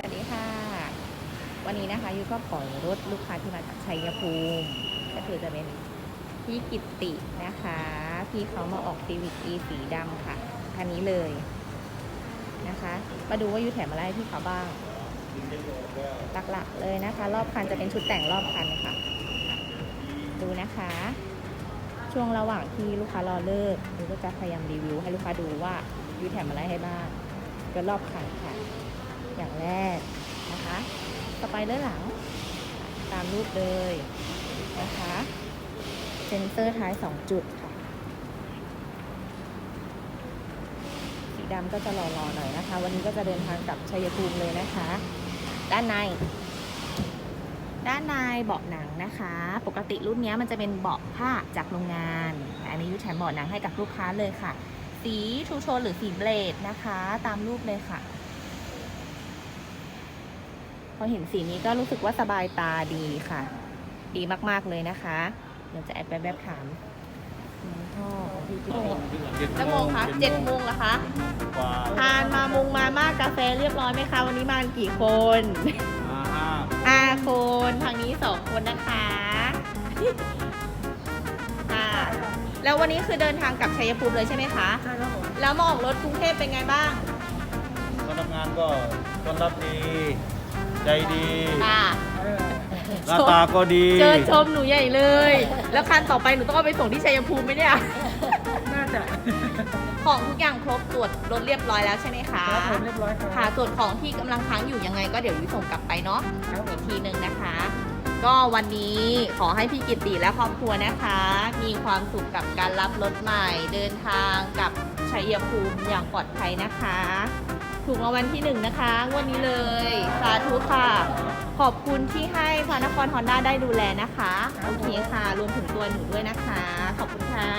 สวัสดีค่ะ วันนี้นะคะยูก็ปล่อยรถลูกค้าที่มาจากชัยภูมิ ก็คือจะเป็นพี่กิตตินะคะ พี่เขามาออกซีวิ c อีสีดำค่ะ คันนี้เลยนะคะ มาดูว่ายูแถมอะไรให้พี่เขาบ้าง หลักๆเลยนะคะ รอบคันจะเป็นชุดแต่งรอบคันค่ะ ดูนะคะ ช่วงระหว่างที่ลูกค้ารอเลิกยูก็จะพยายามรีวิว ให้ลูกค้าดูว่ายูแถมอะไรให้บ้างก็รอบคันค่ะ อย่างแรกนะคะสไปเลอร์หลัง ตามรูปเลยนะคะ เซนเซอร์ท้าย 2 จุดค่ะ สีดำก็จะหล่อๆหน่อยนะคะ วันนี้ก็จะเดินทางกลับชัยภูมิเลยนะคะ ด้านใน ด้านในเบาะหนังนะคะ ปกติรุ่นนี้มันจะเป็นเบาะผ้าจากโรงงานแต่อันนี้ยุแถมเบาะหนังให้กับลูกค้าเลยค่ะ สีทูโทนหรือสีเบลดนะคะ ตามรูปเลยค่ะ พอเห็นสีนี้ก็รู้สึกว่าสบายตาดีค่ะ ดีมากๆเลยนะคะเดี๋ยวจะแอดแบบแบบถามน้องพ่อของพี่จิ๊กจะโมงคะเจ็ดโมงเหรอคะกว่าทานมามุงมามากกาแฟเรียบร้อยไหมคะ วันนี้มากันกี่คนมาห้าห้าคนทางนี้สองคนนะคะค่ะแล้ววันนี้คือเดินทางกลับชัยภูมิเลยใช่ไหมคะใช่ครับผมแล้วมาออกรถกรุงเทพเป็นไงบ้างพนักงานก็ต้อนรับดี ใจดีค่ะเออหน้าตาก็ดีเจอชมหนูใหญ่เลย แล้วคันต่อไปหนูต้องเอาไปส่งที่ชัยภูมิไหมเนี่ย น่าจะ ของทุกอย่างครบตรวจรถเรียบร้อยแล้วใช่ไหมคะครับผมเรียบร้อยครับค่ะส่วนของที่กำลังค้างอยู่ยังไงก็เดี๋ยวยุ้ยส่งกลับไปเนาะครับผอีม กทีหนึ่งนะคะ ก็วันนี้ขอให้พี่กิตติและครอบครัวนะคะ มีความสุขกับการรับรถใหม่เดินทางกับ ชัยภูมิอย่างปลอดภัยนะคะ ถูกรางวัลที่หนึ่งนะคะงวันนี้เลย สาธุค่ะ ขอบคุณที่ให้พานครฮอนด้าได้ดูแลนะคะ โอเคค่ะ รวมถึงตัวหนูด้วยนะคะ ขอบคุณค่ะ